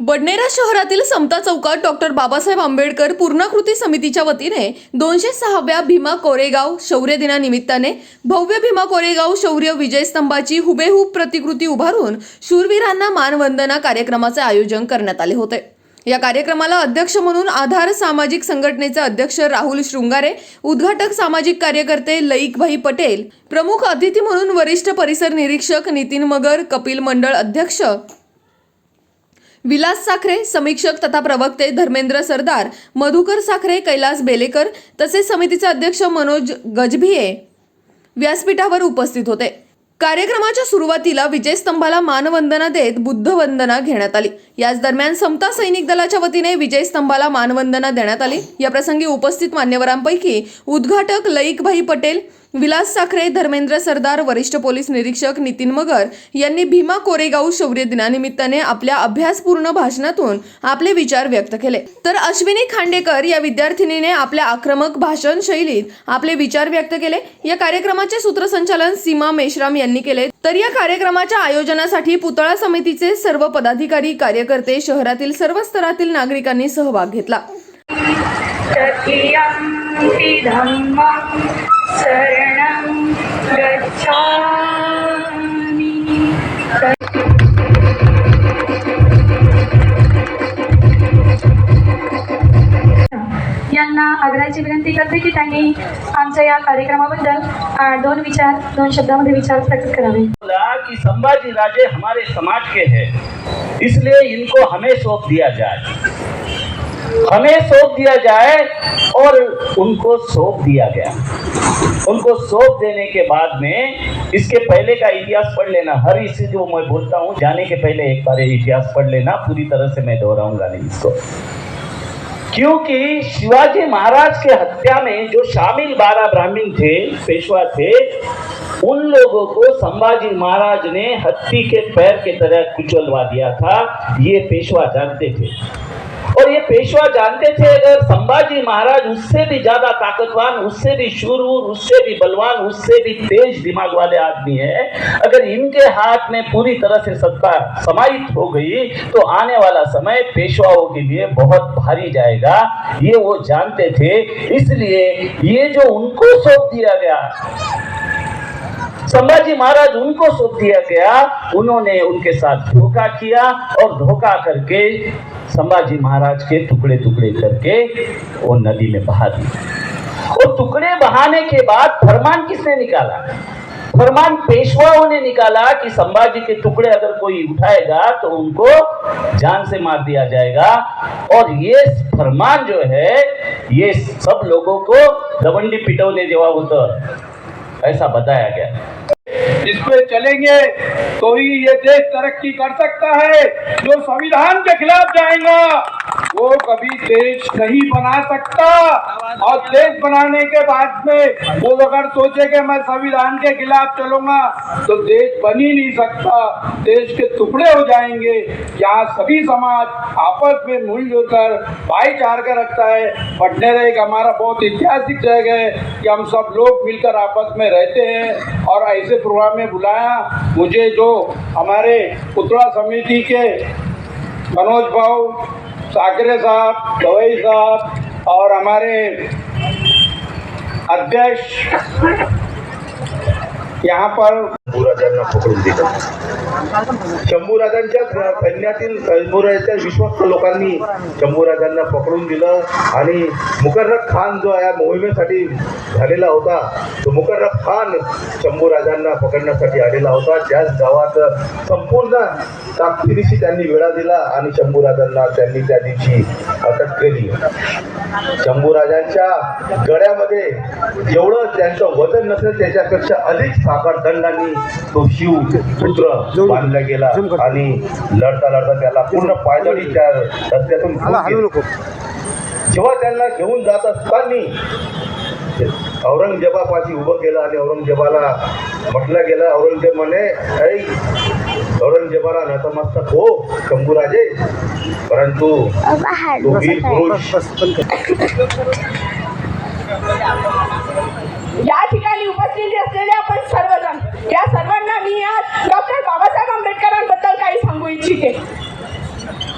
बडनेरा शहरातील समता चौकात डॉक्टर बाबासाहेब आंबेडकर पूर्णाकृती समितीच्या वतीने दोनशे सहाव्या भीमा कोरेगाव शौर्य दिनानिमित्ताने भव्य भीमा कोरेगाव शौर्य विजय स्तंभाची हुबेहूब प्रतिकृती उभारून शूरवीरांना मानवंदना कार्यक्रमाचे आयोजन करण्यात आले होते. या कार्यक्रमाला अध्यक्ष म्हणून आधार सामाजिक संघटनेचे अध्यक्ष राहुल शृंगारे उद्घाटक सामाजिक कार्यकर्ते लईकभाई पटेल प्रमुख अतिथी म्हणून वरिष्ठ परिसर निरीक्षक नितीन मगर कपिल मंडळ अध्यक्ष विलास साखरे समीक्षक तथा प्रवक्ते धर्मेंद्र सरदार मधुकर साखरे कैलास बेलेकर तसेच समितीचे अध्यक्ष मनोज गजभिये व्यासपीठावर उपस्थित होते. कार्यक्रमाच्या सुरुवातीला विजयस्तंभाला मानवंदना देत बुद्धवंदना घेण्यात आली. याच दरम्यान समता सैनिक दलाच्या वतीने विजयस्तंभाला मानवंदना देण्यात आली. या प्रसंगी उपस्थित मान्यवरांपैकी उद्घाटक लईकभाई पटेल विलास साखरे धर्मेंद्र सरदार वरिष्ठ पोलीस निरीक्षक नितीन मगर यांनी भीमा कोरेगाव शौर्य दिनानिमित्ताने आपल्या अभ्यासपूर्ण भाषणातून आपले विचार व्यक्त केले. तर अश्विनी खांडेकर या विद्यार्थिनीने आपल्या आक्रमक भाषण शैलीत आपले विचार व्यक्त केले. या कार्यक्रमाचे सूत्रसंचालन सीमा मेश्राम यांनी केले. तर या कार्यक्रमाच्या आयोजनासाठी पुतळा समितीचे सर्व पदाधिकारी कार्यकर्ते शहरातील सर्व स्तरातील नागरिकांनी सहभाग घेतला. तृतीयम्पि धम्मं विनंती करते की त्यांनी आमच्या कार्यक्रमाबद्दल दोन विचार, दोन शब्दामध्ये विचार प्रकट करावे. कि संभाजी राजे हमारे समाज के हैं, इसलिए इनको हमें सौंप दिया जाए। हमें सौंप दिया जाए और उनको सौंप दिया गया। उनको सौंप देने के बाद में इसके पहले का इतिहास पढ़ लेना। हर इसे जो मैं बोलता हूँ, जाने के पहले एक बार इतिहास पढ़ लेना, पूरी तरह से मैं दोहराऊँगा नहीं इसको। क्योंकि शिवाजी महाराज के हत्या में जो शामिल बारह ब्राह्मण थे, पेशवा थे, उन लोगों को संभाजी महाराज ने हत्ती के पैर के तरह कुचलवा दिया था। ये पेशवा जानते थे। और ये पेशवा जानते थे, अगर संभाजी महाराज उससे भी ज़्यादा ताकतवान, उससे भी शूरवीर, उससे भी बलवान, उससे भी तेज दिमाग वाले आदमी है, अगर इनके हाथ में पूरी तरह से सत्ता समाहित हो गई तो आने वाला समय पेशवाओं के लिए बहुत भारी जाएगा। ये वो जानते थे, इसलिए ये जो उनको सौंप दिया गया संभाजी महाराज उनको सौंप दिया गया, उन्होंने उनके साथ धोखा किया और धोखा करके संभाजी महाराज के टुकड़े टुकड़े करके वो नदी में बहा दिया। और टुकड़े बहाने के बाद फरमान किसने निकाला? फरमान पेशवाओं ने निकाला कि संभाजी के टुकड़े अगर कोई उठाएगा तो उनको जान से मार दिया जाएगा। और ये फरमान जो है, ये सब लोगों को दवंडी पिटवने जेव्हा होतं ऐसा बताया गया। इस पे चलेंगे तो ही ये देश तरक्की कर सकता है जो संविधान के खिलाफ जाएगा। वो कभी देश नहीं बना सकता। और देश बनाने के बाद में वो अगर सोचे कि मैं संविधान के खिलाफ चलूँगा तो देश बन ही नहीं सकता। देश के टुकड़े हो जाएँगे। यहाँ सभी समाज आपस में मिलजुल कर भाईचारा रखता है। पटनेरा एक हमारा बहुत ऐतिहासिक जगह है कि हम सब लोग मिलकर आपस में रहते हैं। और ऐसे प्रोग्राम में बुलाया। मुझे जो हमारे पुतला समिति के मनोज भाऊ साकरे साहब गवई साहब और हमारे अध्यक्ष यहाँ पर शंभूराजांना पकडून दिलं. शंभूराजांच्या सैन्यातील शंभूराजांच्या विश्वस्त लोकांनी शंभूराजांना पकडून दिलं आणि मुकर्रब खान जो या मोहिमेसाठी झालेला होता तो मुकर्रब खान शंभूराजांना पकडण्यासाठी आलेला होता. त्याच गावात संपूर्ण ताकदीशी त्यांनी वेळा दिला आणि शंभूराजांना त्यांनी त्या दिवशी अटक केली. शंभूराजांच्या गळ्यामध्ये जेवढं त्यांचं वजन नसेल त्याच्यापेक्षा अधिक साखर दंडांनी तो शिव पुत्र बांधला गेला आणि लढता लढता त्याला पूर्ण पायदळी त्या रस्त्यातून. जेव्हा त्यांना घेऊन जात असताना औरंगजेबापाशी उभं केलं आणि औरंगजेबाला म्हटलं गेलं औरंगजेब म्हणे "ऐ, औरंगजेबाला नतमस्तक हो शंभूराजे. परंतु पुरुष या ठिकाणी उपस्थित असलेले आपण सर्वजण या सर्वांना मी आज डॉक्टर बाबासाहेब आंबेडकरांबद्दल काही सांगू इच्छिते.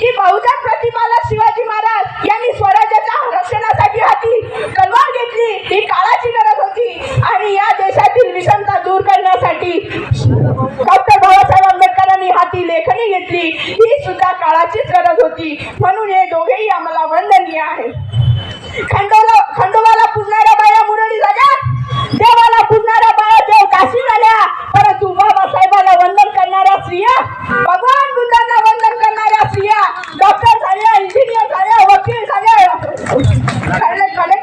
की बहुजन प्रतिमाला शिवाजी महाराज यांनी स्वराज्याच्या रक्षणासाठी हाती तलवार घेतली ही काळाची गरज होती आणि या देशातील विषमता दूर करण्यासाठी डॉक्टर बाबासाहेब आंबेडकरांनी हाती लेखणी घेतली. ही सुद्धा काळाचीच गरज होती. म्हणून हे दोघेही आम्हाला वंदनीय आहे. खंडोला அருளை கலை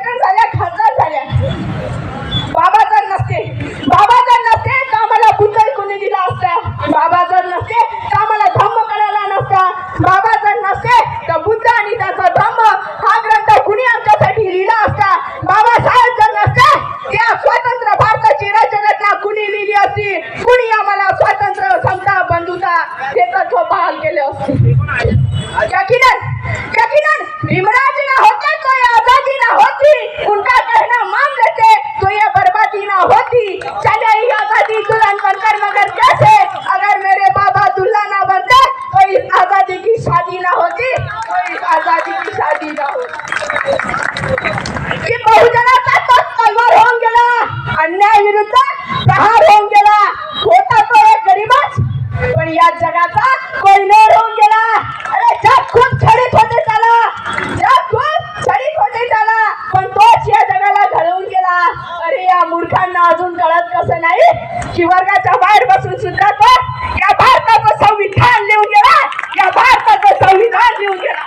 शिवर्गाच्या की वर्गाच्या बाहेर बसून सुद्धा तो या भारताचं संविधान लिहून गेला. या भारताचं संविधान लिहून गेला.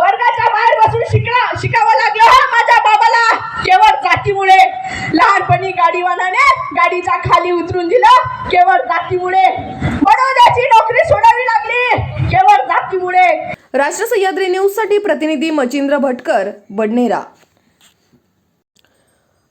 वर्गाच्या बाहेर बसून शिकला शिकावं लागलं. हा माझ्या बाबाला. केवळ जातीमुळे लहानपणी गाडीवानाने गाडीच्या खाली उतरून दिलं. केवळ जातीमुळे. बडोद्याची नोकरी सोडावी लागली. केवळ जातीमुळे. राष्ट्र सह्याद्री न्यूजसाठी प्रतिनिधी मचिंद्र भटकर बडनेरा.